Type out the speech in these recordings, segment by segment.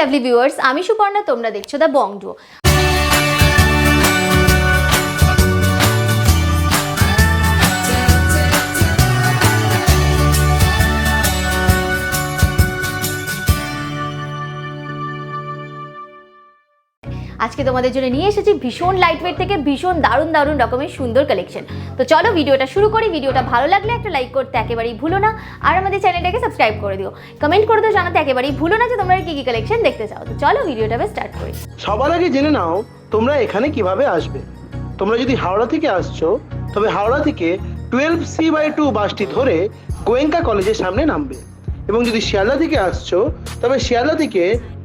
Lovely viewers আমি সুপর্ণা তোমরা দেখছ দ্য বংডো আজকে তোমাদের জন্য নিয়ে এসেছি ভীষণ লাইট ওয়েট থেকে ভীষণ দারুণ দারুণ রকমের সুন্দর কালেকশন তো চলো ভিডিওটা শুরু করি, ভিডিওটা ভালো লাগলে একটা লাইক করতে একেবারেই ভুলো না, আর আমাদের চ্যানেলটাকে সাবস্ক্রাইব করে দিও। কমেন্ট করে দিও, জানাতে একেবারেই ভুলো না যে তোমরা কি কি কালেকশন দেখতে চাও। তো চলো ভিডিওটা স্টার্ট করি। সবার আগে জেনে নাও তোমরা এখানে কীভাবে আসবে। তোমরা যদি হাওড়া থেকে আসছো, তবে হাওড়া থেকে টুয়েলভ সি বাই টু বাসটি ধরে গোয়েঙ্কা কলেজের সামনে নামবে। এবং যদি শিয়ালদা থেকে আসছো, তবে শিয়ালদা থেকে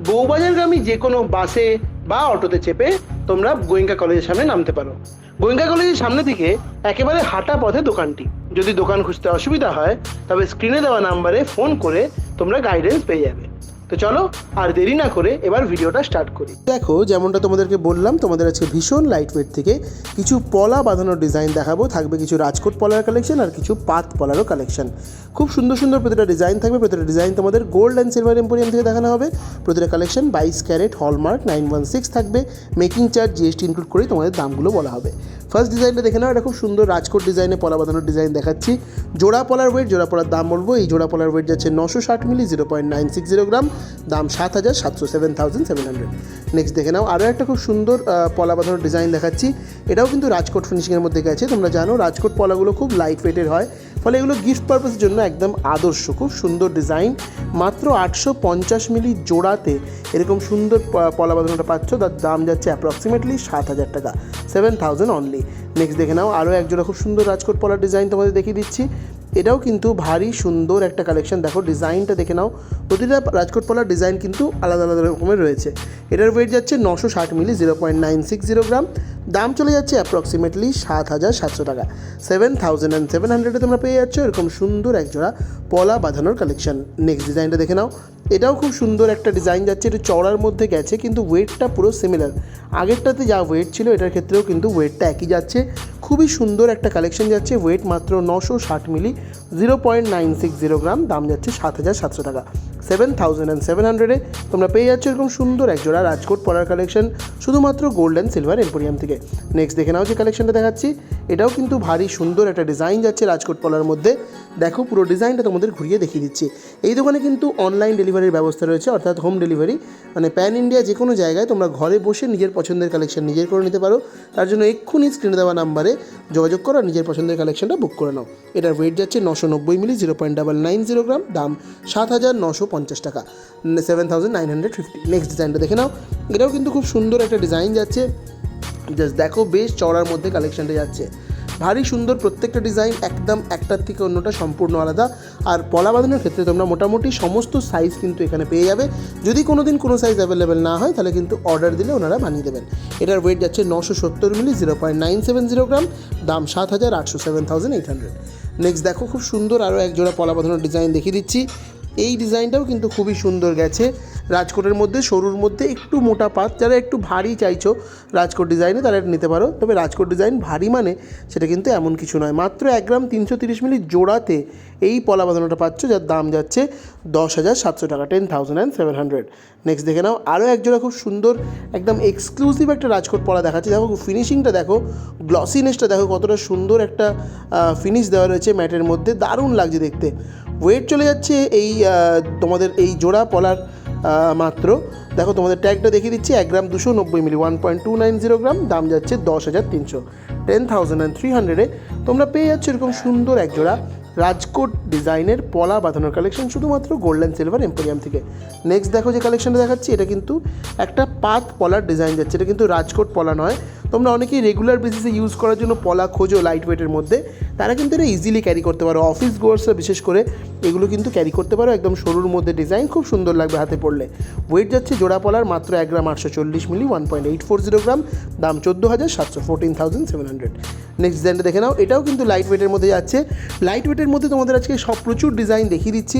বউবাজারগামী যে কোনো বাসে বা অটোতে চেপে তোমরা গোয়েঙ্কা কলেজের সামনে নামতে পারো। গোয়েঙ্কা কলেজের সামনে থেকে একেবারে হাঁটা পথে দোকানটি। যদি দোকান খুঁজতে অসুবিধা হয়, তবে স্ক্রিনে দেওয়া নাম্বারে ফোন করে তোমরা গাইডেন্স পেয়ে যাবে। তো চলো আর দেরি না করে এবার ভিডিওটা স্টার্ট করি। দেখো, যেমনটা তোমাদেরকে বললাম, তোমাদের আজকে ভীষণ লাইট ওয়েট থেকে কিছু পলা বাঁধানোর ডিজাইন দেখাবো। থাকবে কিছু রাজকোট পলার কালেকশন আর কিছু পাত পলারও কালেকশন খুব সুন্দর সুন্দর প্রতিটা ডিজাইন থাকবে। প্রতিটা ডিজাইন তোমাদের গোল্ড অ্যান্ড সিলভার এম্পোরিয়াম থেকে দেখানো হবে। প্রতিটা কালেকশন বাইশ carat hallmark nine one six থাকবে। মেকিং চার্জ জিএসটি ইনক্লুড করেই তোমাদের দামগুলো বলা হবে। ফার্স্ট ডিজাইনটা দেখে নাও, এটা খুব সুন্দর রাজকোট ডিজাইনে পলা বাঁধানোর ডিজাইন দেখাচ্ছি। জোড়া পলার ওয়েট জোড়া পলার দাম বলব। এই জোড়া পলার ওয়েট যাচ্ছে নশো ষাট milli zero point nine six zero gram, দাম সাত হাজার সাতশো seven thousand seven hundred next দেখে নাও, আরও একটা খুব সুন্দর পলা বাঁধানোর ডিজাইন দেখাচ্ছি। এটাও কিন্তু রাজকোট ফিনিশিংয়ের মধ্যে গেছে, তোমরা জানো, রাজকোট পলাগুলো খুব লাইট ওয়েটের হয়। ফলে এগুলো গিফট পারপাসের জন্য একদম আদর্শ। খুব সুন্দর ডিজাইন মাত্র আটশো পঞ্চাশ মিলি জোড়াতে এরকম সুন্দর পলা বাঁধানোটা পাচ্ছ। তার দাম যাচ্ছে অ্যাপ্রক্সিমেটলি সাত হাজার টাকা। সেভেন থাউজেন্ড অনলি নেক্সট দেখে নাও। আরও একজোড়া খুব সুন্দর রাজকোট পলার ডিজাইন তোমাদের দেখিয়ে দিচ্ছি। এটাও কিন্তু ভারী সুন্দর একটা কালেকশন দেখো ডিজাইনটা দেখে নাও। প্রতিটা রাজকোট পলার ডিজাইন কিন্তু আলাদা আলাদা রকমের রয়েছে। এটার ওয়েট যাচ্ছে নশো ষাট milli zero point nine six zero gram দাম চলে যাচ্ছে অ্যাপ্রক্সিমেটলি সাত হাজার সাতশো টাকা। সেভেন থাউজেন্ড অ্যান্ড সেভেন হান্ড্রেডে তোমরা পেয়ে যাচ্ছ এরকম সুন্দর এক জোড়া পলা বাঁধানোর কালেকশন নেক্সট ডিজাইনটা দেখে নাও। এটাও খুব সুন্দর একটা ডিজাইন যাচ্ছে, এটা চওড়ার মধ্যে গেছে, কিন্তু ওয়েটটা পুরো সিমিলার আগেরটাতে যা ওয়েট ছিল, এটার ক্ষেত্রেও কিন্তু ওয়েটটা একই যাচ্ছে। খুবই সুন্দর একটা কালেকশন যাচ্ছে ওয়েট মাত্র নশো ষাট milli zero point nine six zero gram দাম যাচ্ছে সাত হাজার সাতশো টাকা। সেভেন থাউজেন্ড অ্যান্ড সেভেন হান্ড্রেডে তোমরা পেয়ে যাচ্ছ এরকম সুন্দর এক জোড়া রাজকোট পরার কালেকশন শুধুমাত্র গোল্ড অ্যান্ড সিলভার এম্পোরিয়াম থেকে। নেক্সট দেখে নাও যে কালেকশনটা দেখাচ্ছি। এটাও কিন্তু ভারী সুন্দর একটা ডিজাইন যাচ্ছে রাজকোট পলার মধ্যে। দেখো পুরো ডিজাইনটা তোমাদের ঘুরিয়ে দেখিয়ে দিচ্ছি। এই দোকানে কিন্তু অনলাইন ডেলিভারির ব্যবস্থা রয়েছে, অর্থাৎ হোম ডেলিভারি মানে প্যান ইন্ডিয়া যে কোনো জায়গায় তোমরা ঘরে বসে নিজের পছন্দের কালেকশন নিজের করে নিতে পারো। তার জন্য এক্ষুনি স্ক্রিনে দেওয়া নাম্বারে যোগাযোগ করো আর নিজের পছন্দের কালেকশনটা বুক করে নাও। এটার ওয়েট যাচ্ছে নশো নব্বই milli zero point double nine zero gram দাম সাত হাজার নশো পঞ্চাশ টাকা। Seven thousand nine hundred fifty next ডিজাইনটা দেখে নাও। এটাও কিন্তু খুব সুন্দর একটা ডিজাইন যাচ্ছে। জাস্ট দেখো, বেশ চড়ার মধ্যে কালেকশনটা যাচ্ছে। ভারী সুন্দর প্রত্যেকটা ডিজাইন একদম একটার থেকে অন্যটা সম্পূর্ণ আলাদা। আর পলা বাঁধানোর ক্ষেত্রে তোমরা মোটামুটি সমস্ত সাইজ কিন্তু এখানে পেয়ে যাবে। যদি কোনো দিন কোনো সাইজ অ্যাভেলেবেল না হয়, তাহলে কিন্তু অর্ডার দিলে ওনারা বানিয়ে দেবেন। এটার ওয়েট যাচ্ছে নশো সত্তর milli zero point nine seven zero gram দাম সাত হাজার আটশো seven thousand eight hundred next দেখো, খুব সুন্দর আরও এক জোড়া পলা বাঁধানোর ডিজাইন দেখিয়ে দিচ্ছি। এই ডিজাইনটাও কিন্তু খুবই সুন্দর গেছে। রাজকোটের মধ্যে সরুর মধ্যে একটু মোটা পাত যারা একটু ভারী চাইছো রাজকোট ডিজাইনে, তারা এটা নিতে পারো। তবে রাজকোট ডিজাইন ভারী মানে সেটা কিন্তু এমন কিছু নয়। মাত্র এক গ্রাম তিনশো তিরিশ মিলি জোড়াতে এই পলা বাঁধানোটা পাচ্ছ, যার দাম যাচ্ছে দশ হাজার সাতশো টাকা ten thousand and seven hundred next দেখে নাও, আরও এক জোড়া খুব সুন্দর, একদম এক্সক্লুসিভ একটা রাজকোট পলা দেখাচ্ছে। দেখো ফিনিশিংটা দেখো গ্লসিনেসটা দেখো, কতটা সুন্দর একটা ফিনিশ দেওয়া রয়েছে ম্যাটের মধ্যে। দারুণ লাগছে দেখতে। ওয়েট চলে যাচ্ছে এই তোমাদের এই জোড়া পলার মাত্র। দেখো, তোমাদের ট্যাগটা দেখিয়ে দিচ্ছি, এক গ্রাম দুশো নব্বই milli one point two nine zero gram, দাম যাচ্ছে দশ হাজার তিনশো। টেন থাউজেন্ড অ্যান্ড থ্রি হান্ড্রেডে তোমরা পেয়ে যাচ্ছ এরকম সুন্দর এক জোড়া রাজকোট ডিজাইনের পলা বাঁধানোর কালেকশন শুধুমাত্র গোল্ড অ্যান্ড সিলভার এম্পোরিয়াম থেকে। নেক্সট দেখো যে কালেকশনটা দেখাচ্ছি, এটা কিন্তু একটা পাত পলার ডিজাইন যাচ্ছে, এটা কিন্তু রাজকোট পলা নয়। তোমরা অনেকেই রেগুলার বেসিসে ইউজ করার জন্য পলা, খোঁজো লাইট ওয়েটের মধ্যে। তারা কিন্তু এটা ইজিলি ক্যারি করতে পারো। অফিস গোয়ার্সরা বিশেষ করে এগুলো কিন্তু ক্যারি করতে পারো। একদম সরুর মধ্যে ডিজাইন খুব সুন্দর লাগবে হাতে পড়লে। ওয়েট যাচ্ছে জোড়া পলার মাত্র এক গ্রাম আটশো চল্লিশ milli one point eight four zero gram. দাম চোদ্দ হাজার সাতশো fourteen thousand seven hundred next ডিজাইনটা দেখে নাও। এটাও কিন্তু লাইট ওয়েটের মধ্যে যাচ্ছে। লাইট ওয়েটের মধ্যে তোমাদের আজকে সব প্রচুর ডিজাইন দেখিয়ে দিচ্ছি।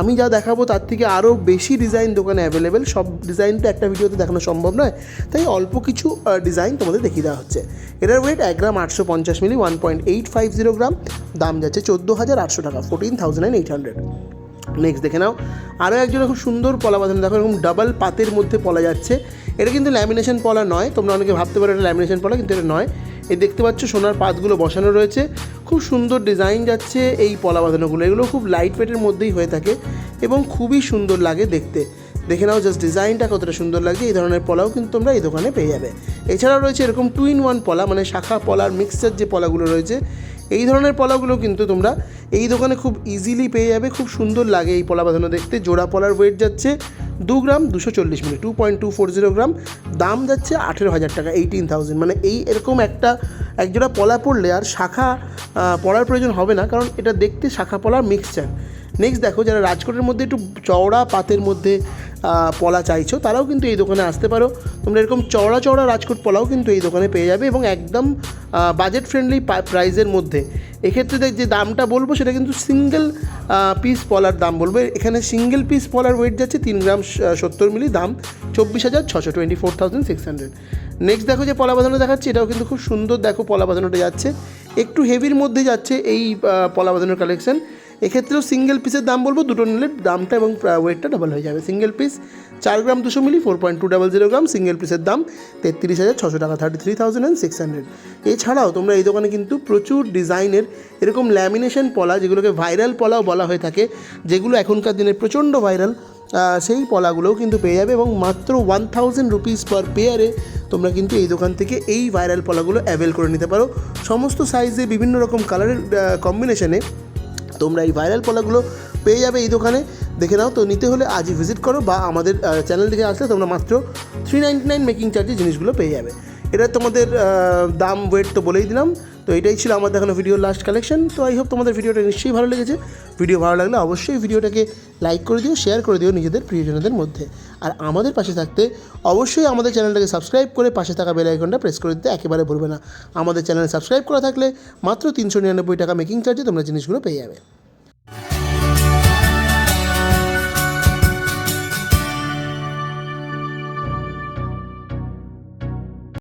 আমি যা দেখাবো তার থেকে আরও বেশি ডিজাইন দোকানে অ্যাভেলেবেল সব ডিজাইন তো একটা ভিডিওতে দেখানো সম্ভব নয়। তাই অল্প কিছু ডিজাইন তোমাদের দেখিয়ে দেওয়া হচ্ছে? এটার ওয়েট এক গ্রাম আটশো পঞ্চাশ milli one point eight five zero gram. দাম যাচ্ছে চোদ্দ হাজার আটশো টাকা fourteen thousand eight hundred next দেখে নাও। আরও একজন খুব সুন্দর পলা বাঁধানো, দেখো এরকম ডাবল পাতের মধ্যে পলা যাচ্ছে। এটা কিন্তু ল্যামিনেশন পলা নয়, তোমরা অনেকে ভাবতে পারো এটা ল্যামিনেশন পলা, কিন্তু এটা নয়। এই দেখতে পাচ্ছ সোনার পাতগুলো বসানো রয়েছে। খুব সুন্দর ডিজাইন যাচ্ছে এই পলা বাঁধানোগুলো। এগুলো খুব লাইট ওয়েটের মধ্যেই হয়ে থাকে এবং খুবই সুন্দর লাগে দেখতে। দেখে নাও জাস্ট ডিজাইনটা কতটা সুন্দর লাগছে। এই ধরনের পলাও কিন্তু তোমরা এই দোকানে পেয়ে যাবে। এছাড়াও রয়েছে এরকম টু ইন ওয়ান পলা মানে শাখা পলার মিক্সচার যে পলাগুলো রয়েছে, এই ধরনের পলাগুলো কিন্তু তোমরা এই দোকানে খুব ইজিলি পেয়ে যাবে। খুব সুন্দর লাগে এই পলা বাঁধানো দেখতে। জোড়া পলার ওয়েট যাচ্ছে দু গ্রাম দুশো চল্লিশ milli two point two four zero gram. দাম যাচ্ছে আঠেরো হাজার টাকা এইটিন থাউজেন্ড মানে এই এরকম একটা একজোড়া পলা পড়লে আর শাখা পড়ার প্রয়োজন হবে না, কারণ এটা দেখতে শাখা পলার মিক্সচার নেক্সট দেখো, যারা রাজকোটের মধ্যে একটু চওড়া পাতের মধ্যে পলা চাইছো, তারাও কিন্তু এই দোকানে আসতে পারো। তোমরা এরকম চওড়া চওড়া রাজকোট পলাও কিন্তু এই দোকানে পেয়ে যাবে এবং একদম বাজেট ফ্রেন্ডলি প্রাইসের মধ্যে। এক্ষেত্রে দেখ, যে দামটা বলব, সেটা কিন্তু সিঙ্গেল পিস পলার দাম বলব। এখানে সিঙ্গেল পিস পলার ওয়েট যাচ্ছে তিন গ্রাম সত্তর মিলি, দাম চব্বিশ হাজার ছশো twenty four thousand six hundred next দেখো, যে পলা বাঁধানো দেখাচ্ছে, এটাও কিন্তু খুব সুন্দর দেখো, পলা বাঁধানোটা যাচ্ছে। একটু হেভির মধ্যে যাচ্ছে এই পলা বাঁধানোর কালেকশন এক্ষেত্রেও সিঙ্গেল পিসের দাম বলব, দুটো নিলে দামটা এবং ওয়েটটা ডাবল হয়ে যাবে। সিঙ্গেল পিস চার গ্রাম দুশো milli four point two double zero gram single পিসের দাম তেত্রিশ হাজার ছশো টাকা thirty three thousand and six hundred এছাড়াও তোমরা এই দোকানে কিন্তু প্রচুর ডিজাইনের এরকম ল্যামিনেশন পলা, যেগুলোকে ভাইরাল পলাও বলা হয়ে থাকে, যেগুলো এখনকার দিনে প্রচণ্ড ভাইরাল সেই পলাগুলোও কিন্তু পেয়ে যাবে এবং মাত্র ওয়ান থাউজেন্ড রুপিস পার পেয়ারে তোমরা কিন্তু এই দোকান থেকে এই ভাইরাল পলাগুলো অ্যাভেল করে নিতে পারো। সমস্ত সাইজে বিভিন্ন রকম কালারের কম্বিনেশনে তোমরা এই ভাইরাল পলাগুলো পেয়ে যাবে এই দোকানে। দেখে নাও, তো নিতে হলে আজই ভিজিট করো বা আমাদের চ্যানেল থেকে আসলে তোমরা মাত্র থ্রি নাইনটি নাইন মেকিং চার্জে জিনিসগুলো পেয়ে যাবে। এটা তোমাদের দাম ওয়েট তো বলেই দিলাম। তো এটাই ছিল আমার দেখানো ভিডিওর লাস্ট কালেকশন তো আই হোপ তোমাদের ভিডিওটা নিশ্চয়ই ভালো লেগেছে। ভিডিও ভালো লাগলে অবশ্যই ভিডিওটাকে লাইক করে দিও শেয়ার করে দিও নিজেদের প্রিয়জনদের মধ্যে। আর আমাদের পাশে থাকতে অবশ্যই আমাদের চ্যানেলটাকে সাবস্ক্রাইব করে পাশে থাকা বেল আইকনটা প্রেস করে দিতে একেবারে ভুলবে না। আমাদের চ্যানেল সাবস্ক্রাইব করা থাকলে মাত্র তিনশো নিরানব্বই টাকা মেকিং চার্জে তোমরা জিনিসগুলো পেয়ে যাবে।